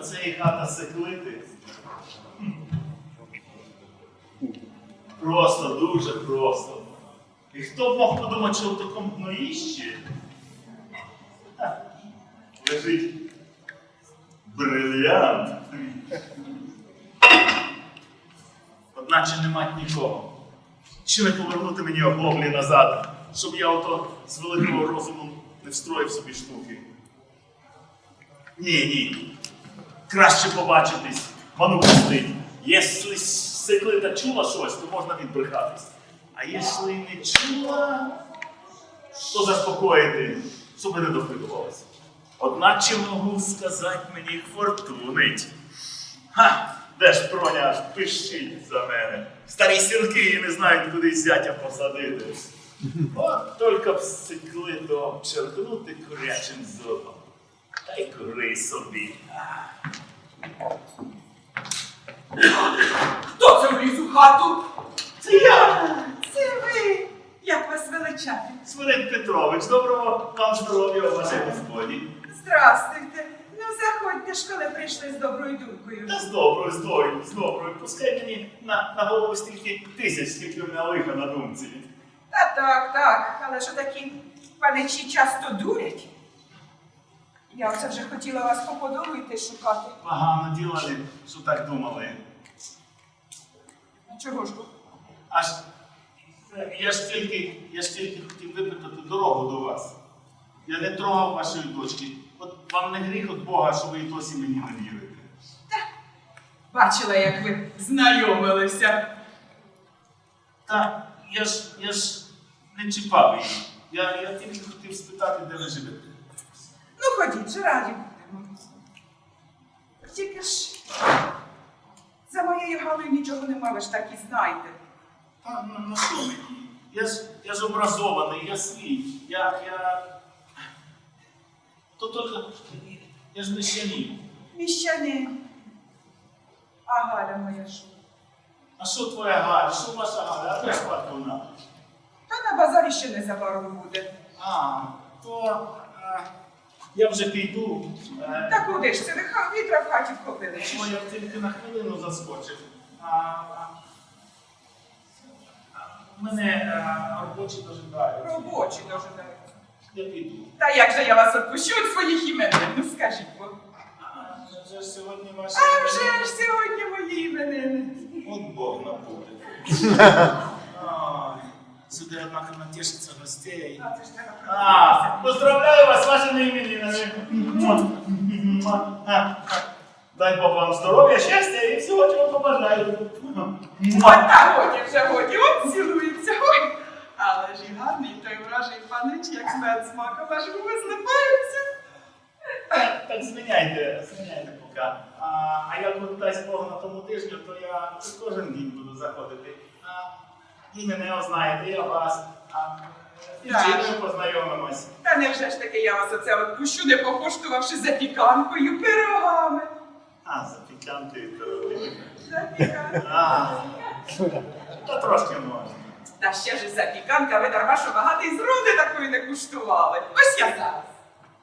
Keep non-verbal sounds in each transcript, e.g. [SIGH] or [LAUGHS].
Оце і хата секлити. Просто, дуже просто. І хто б мог подумати, що в такому дноїщі ха, лежить брильянт. Одначе нема нікого. Чи не повернути мені облоглі назад, щоб я ото з великого розуму не встроїв собі штуки. Ні, ні. Краще побачитись, ману пустить. Якщо секлита чула щось, то можна відбрехатись. А якщо не чула, то заспокоїти, щоб не допитувалося. Одначе можу сказати мені фортунить. Ха! Де ж проня пишіть за мене. Старі сірки і не знають, куди зятя посадити. От тільки б секли то обчеркнути курячим зубом. Та й кури собі. Хто це вліз у хату? Це я, Це ви. Як вас величати? Свирид Петрович, доброго вам здоров'я у вашій господі. Здрастуйте. Ну, заходьте ж, коли прийшли з доброю думкою. Та з доброю, з доброю, з доброю. Пускай мені на, на голову стільки тисяч, скільки в мене лиха на думці. Та так, так, але ж такі паничі часто дурять. Я оце вже хотіла вас по подолу йти шукати. Погано ділали, що так думали. Чого ж? Аж я ж тільки, я ж тільки хотів випитати дорогу до вас. Я не трогав вашої дочки. От вам не гріх від Бога, що ви і досі мені не вірите. Так. Бачила, як ви знайомилися. Та я ж, я ж не чіпав її. Я, я тільки хотів спитати, де ви живете. Ну, ходіть, же раді будемо. Тільки ж за моєю Галою нічого нема, ви ж так і знаєте. Та ну, ну що мені? Я ж, я ж образований, я свій. Я, я... То тільки, я ж мещанин. Міщанин. А Галя моя що? А що твоя Галя? Що ваша Галя? А де спадку вона? Та на базарі ще незабаром буде. А, то е, я вже піду. Е, Та куди ж це ви вітра в хаті вхопили? Що я тільки на хвилину заскочив. А, а, мене е, робочі дожидають. Робочі дожидають. Я піду. Та як же я вас відпущу від своїх іменин? Ну скажіть, бо. А, вже ж сьогодні ваші. А вже ж сьогодні мої іменини. От Бог напутив. [LAUGHS] Сюди, однако, натішиться гостей. А поздравляю вас з вашими іменинами. Дай Бог вам здоров'я, щастя і всього, чого побажаю. От та годі вже годі, от цілується. Ой. Але ж і гарний той вражий панич, як мед з маком, аж губи злипаються. Так, так зміняйте, зміняйте поки. А, а як дасть Бог на тому тижню, то я кожен день буду заходити. І мене знаєте, я вас. А, і Так. познайомимось. Та невже ж таки я вас оце відпущу, не покуштувавши запіканкою, пирогами. А, запіканки пироги. Запіканка. А, та трошки можна. Та ще ж запіканка, ви дарма, що багато із роди такої не куштували. Ось я зараз.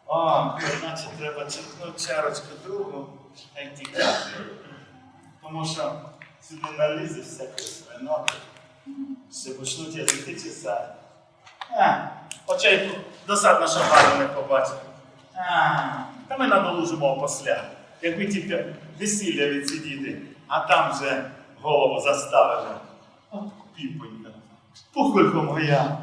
О, значить треба черпнути чарочку другу, а й тікати. Тому що сюди налізе всяке свиноти. Ще почнуть язики чесати. А, очей досадно, що гарно не побачив. Та ми надолужимо опосля. Якби тільки весілля відсидіти, а там вже голову заставили. От піпонька, пухолько моя.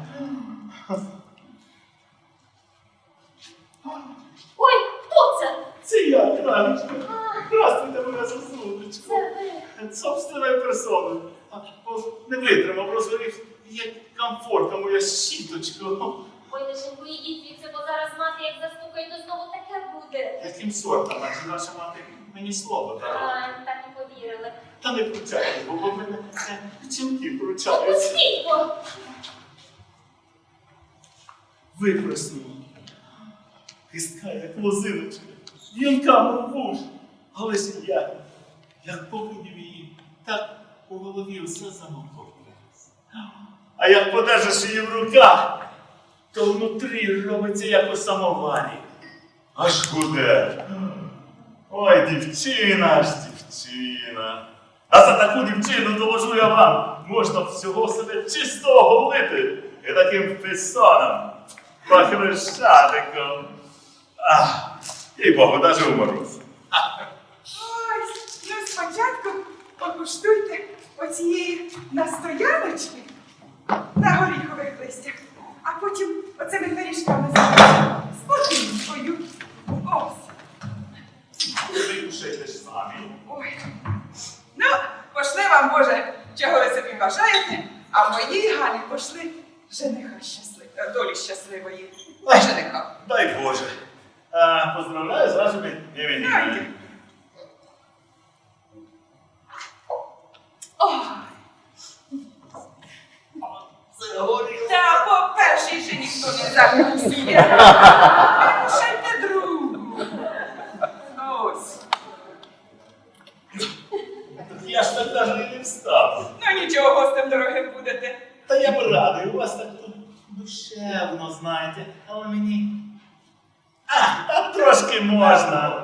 Ой, хто це? Це я, кралечко. А, Здравствуйте, моя зазулечко. це ви. Собственною персоною. Не витримав, розгорів, як комфортна моя щіточка. Ой, лишенько, ідіть звідси, бо зараз мати як застукає, то знову таке буде. Яким сортом, а наша мати мені слово дала. А, так і повірили. Та не пручайте, бо в мене е, жінки пручаються. Опустіть, бо. Випреснула. Хистка, як лозиночка, вінка мовуш. Але ж я, як повидів її, у голові все замовкнулося. А як подержиш її в руках, то внутрі робиться як у самоварі. Аж гуде. Ой, дівчина ж, дівчина. А за таку дівчину доложу я вам, можна всього себе чистого голити і таким фесоном, похрещатиком. Ах, їй Богу, даже у мороз. Ой, ну спочатку покуштуйте оцієї настояночки на горіхових листях, а потім оцими пиріжками самі. Ой. Ну, пошли вам, Боже, чого ви собі бажаєте, а моїй Галі пошли жениха щасливої, долі щасливої. Жениха. Дай Боже. Поздравляю з вашими Дайте. іменинами. Ой. Це горіло. Та по першій ніхто не закусує. Кушайте другу. Ось. Я ж так навіть не встав. Ну нічого, гостем дорогим будете. Та я б радий, у вас так тут душевно, знаєте, але мені. А, та трошки можна.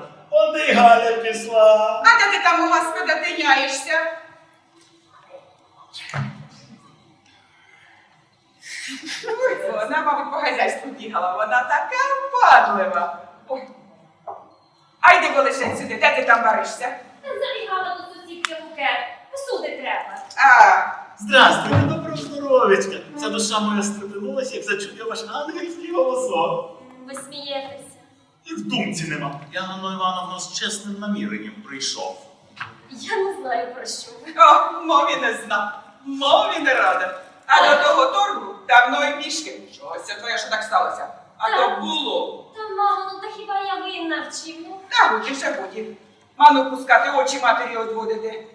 І Галя пішла. А де ти там у Господа тиняєшся? Вона, мабуть, по хазяйству бігала, вона така впадлива. Ой. Айди, лише сюди, де ти там варишся? Забігала до сусідки букет. Посуди треба. А, Здравствуйте, доброго здоровечка. Ця душа моя стрепенулася, як зачує ваш ангельський голосок. Ви смієтеся. І в думці нема. Я, Ганна Івановна, з чесним наміренням прийшов. Я не знаю про що ви. о, мові не знав, мові не рада. А до того торгу давно і пішки. Чогось це твоє, що так сталося? А то було. Та мамо, ну та хіба я винна в чому? Та годі вже годі. Ману пускати, очі матері одводити.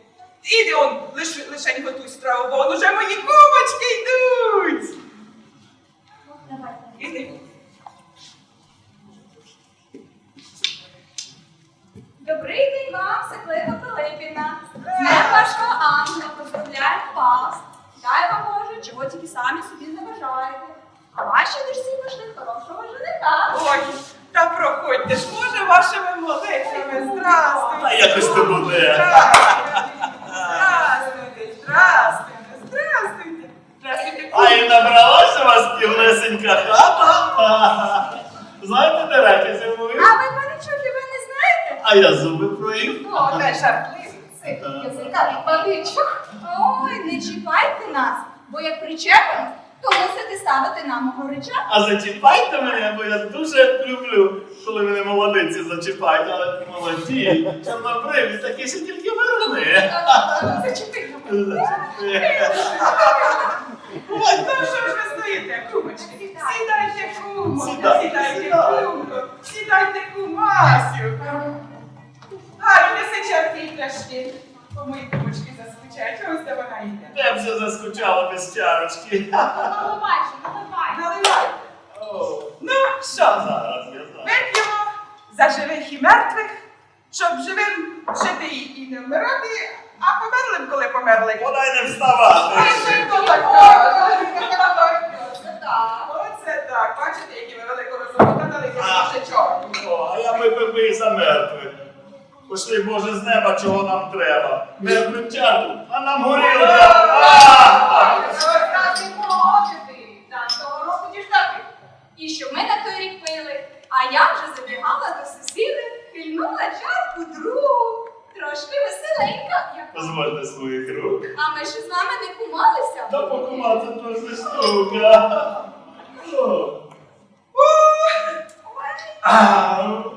Іди он, лиш, лишень готуй страву, бо он уже мої кумочки йдуть. Ну, давайте. Іди. Добрий день вам, Секлина Пилипівна. З днем вашого ангела поздравляю вас. Дай вам Боже, чого тільки самі собі не бажаєте. А ваші душі пішли хорошого жениха. Ой, та проходьте ж, може, вашими молитвами. Здравствуйте. Та якось то буде. Здравствуйте, здравствуйте. Здравствуйте. А і набралася у вас півнесенька хата. Знаєте, де раки зимують? А ви паничоки, ви не знаєте? А я зуби проїв. О, та жартливий. Цих язика. Ой, не чіпайте нас, бо як причепимо, то мусите ставити нам горича. А зачіпайте мене, бо я дуже люблю, коли мене молодиці зачіпають, але молоді, чорнобриві, такі ще тільки вирони. Зачепити. Ой, ну що ж ви стоїте, кумочки? Сідайте, кумо, Сідай, сідайте, сідай. сідайте, кумасю. Ай, неси чарки і пляшки. Бо мої кумочки заскучають, ось де вона йде. Я вже заскучала без чарочки. Наливай, наливай. Наливайте. О, Ну, що? Зараз я знаю. Вип'ємо за живих і мертвих, щоб живим жити і і не вмирати, а померлим, коли померли. Вона й не вставати. Оце так, бачите, які ви велику розуму надали, А. ще чорну. О, а я випив би і за мертвих. Пошли, Боже, з неба, чого нам треба. Мертвим чарку, а нам горілка. І що ми на той рік пили, а я вже забігала до сусіди, пильнула чарку другу, трошки веселенька. як Позвольте своїх рук. А ми ще з вами не кумалися. Та покумати дуже штука. О. А.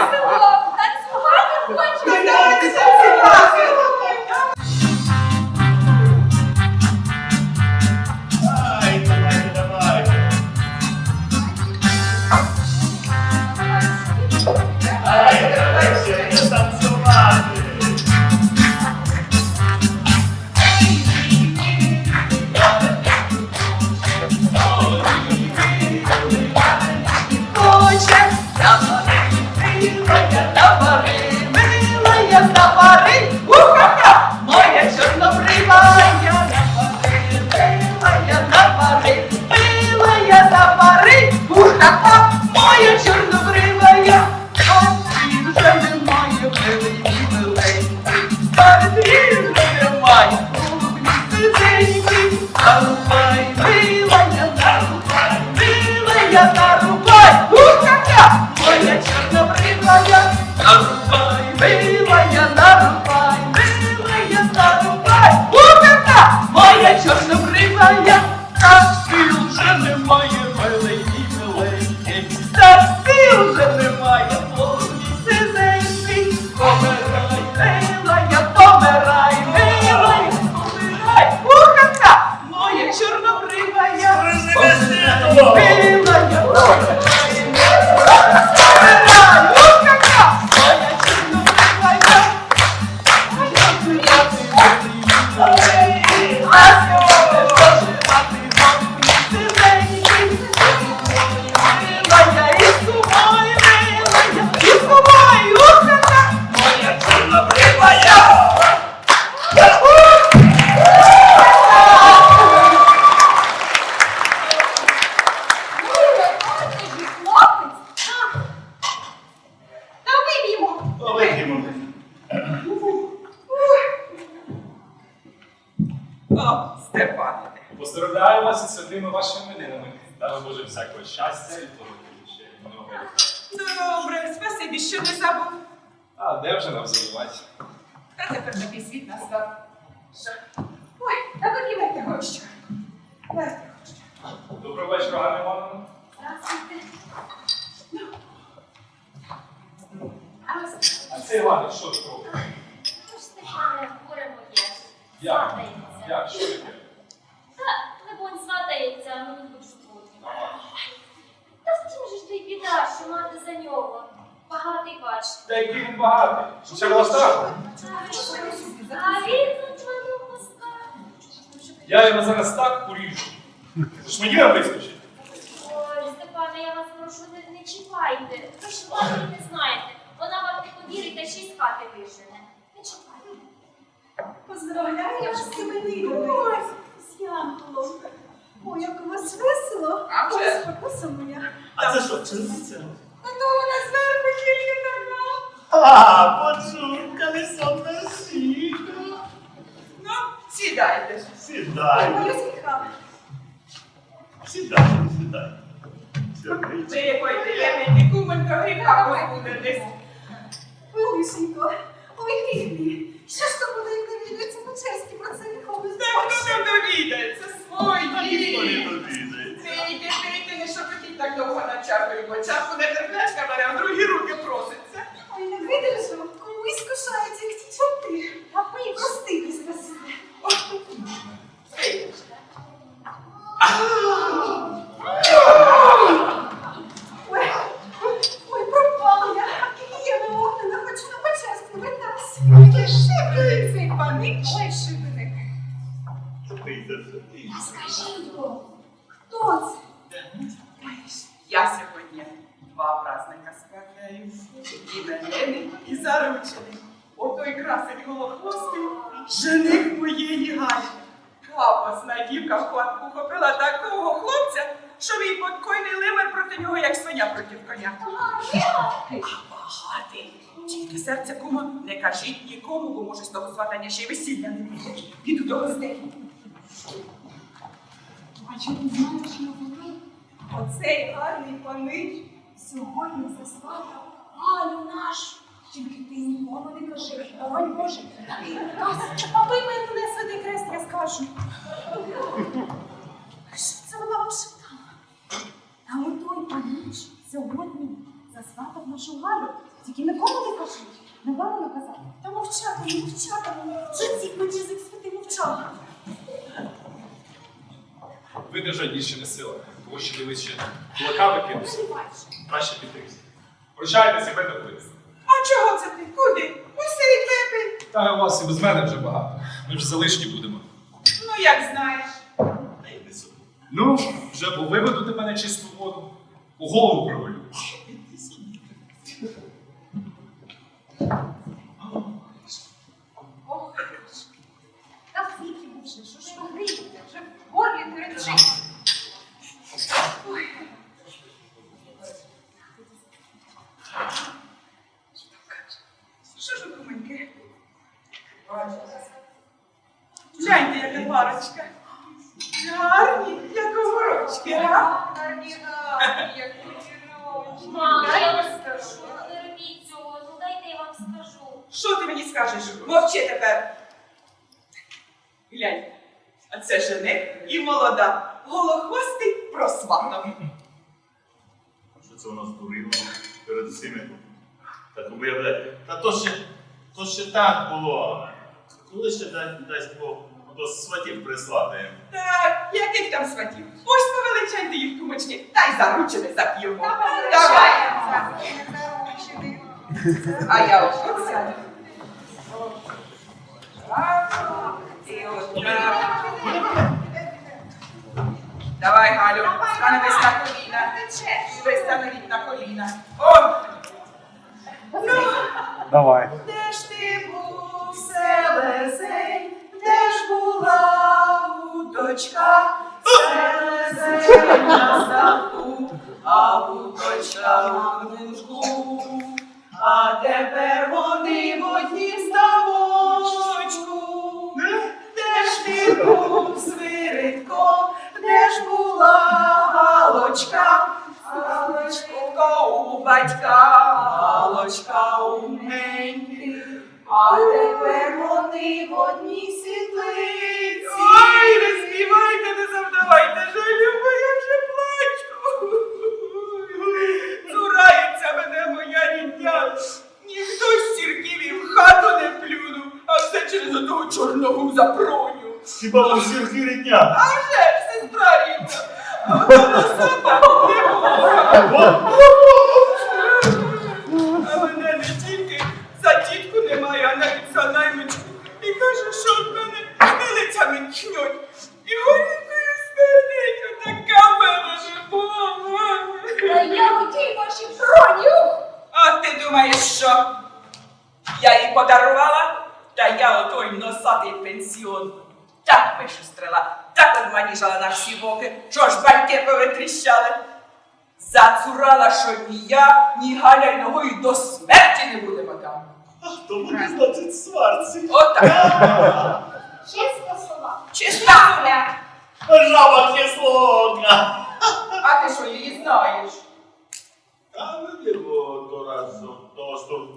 Гощу. Доброго вечора, Ганна Івановна. Здравствуйте. А ось А це Іван, що ти робиш? Ну ж, Степане, горе моє. Як? Сватається. Як? Що таке? Та, либонь, сватається, а мені будь бути. Та в тім же ж й біда, що мати за нього. Багатий бач. Та який він багатий. Це страшно? А він на твою поставку. Я його зараз так поріжу. Мені вискочить. Ой, Степане, я вас прошу, не, не чіпайте. Ви ж мати не знаєте. Вона вам не повірить, та ще й з хати вижене. Не чіпайте. Поздравляю вас з іменинами. З Янголом. Ой, як у вас весело. А вже. Ой, спокуса моя. А це що, черниця? А то вона зверху тільки така. А, почув, колесо сіка. Ну, сідайте ж. Ой. Сідай, сідай. Ви якої таємниці куменька гріха позбудетесь. Ой, лишенько. Ой, грібні. Що ж то буде, як довідується по-чеськи про це нікому Та хто там довідається? Свої. Ніхто не довідається. Пийте, пийте, не шепотіть так довго на чаркою, бо чарку не терплячка бере, а Я сьогодні два праздника справляю. Іменини і заручений. Отой красень голохвостий, жених моєї Галі. Капосна дівка в хватку такого хлопця, що мій покойний лимер проти нього, як свиня проти коня. Багатий. Тільки серце кума, не кажіть нікому, бо може з того сватання ще й весілля не буде. Піду до гостей. А ти знаєш, новини? Оцей гарний панич сьогодні засватав Галю нашу. Тільки ти нікому не кажи. Ой, Боже, ти наказ, аби мене не святий крест, я скажу. Що це вона пошептала? Та отой панич сьогодні засватав нашу Галю. Тільки нікому не кажи. Не варто наказати. Та мовчати, мовчати. Що ці подізик святий мовчала? Видержать більше не сила. Тому що дивись ще. Кулака викинувся. Краще піти. Прощайтеся, до добилися. А чого це ти? Куди? Усі випий. Та у вас і без мене вже багато. Ми ж залишні будемо. Ну, як знаєш. Та йди собі. Ну, вже бо виведу тебе мене чисту воду. У голову провалю. Ох, та скільки вже, що ж ви грієте? Вже в горлі перечить. Ой. Що ж ви, куменьки? Гляньте, яка парочка. Гарні, як огорочки, а? Гарні, гарні, як кучерочки. Мама, я вас скажу. Ну не робіть цього, ну дайте я вам скажу. Що ти мені скажеш? Мовчи тепер. Глянь, а це жених і молода. Голохвостий просватав. Що це у нас дурило перед усіми? Так уявляє. Та то ще, то ще так було. Коли ще дасть, дасть Бог до сватів прислати? Так, яких там сватів? Ось повеличайте їх кумочки, та й заручини зап'ємо. Давай. Давай. А я ось сяду. Галочка, галочка у батька, галочка у неньки, а тепер вони в одній світлиці. Ой, не співайте, не завдавайте жалю, бо я вже плачу. Цурається мене моя рідня. Ніхто з сірків і в хату не плюнув, а все через одного чорного запроню. Хіба ви сірки рідня? А вже 뭐? А хто буде, значить, сварці? Отак. Чесно слова. Чиста. Жаба кислотна. А ти що її знаєш? А ви його до разу, що...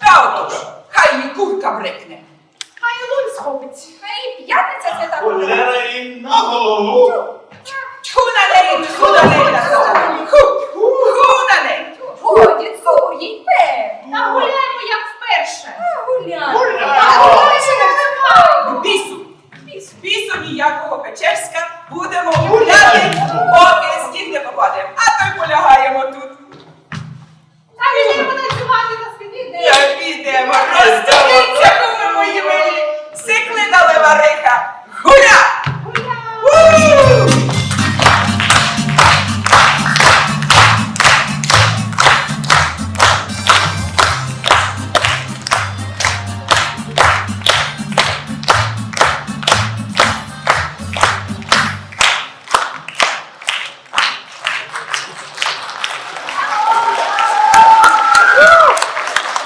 Та отож, хай її курка брикне. Хай лунь схопить. Хай і п'ятниця свята. Холера їм на голову. Тьху на неї, тьху на неї, на сатану. Ху, ху на неї. Годі, цур, їй перше. Гуляй. Гуляй. Бісу. Бісу ніякого Печерська. Будемо гуляти, поки з ким не побачимо.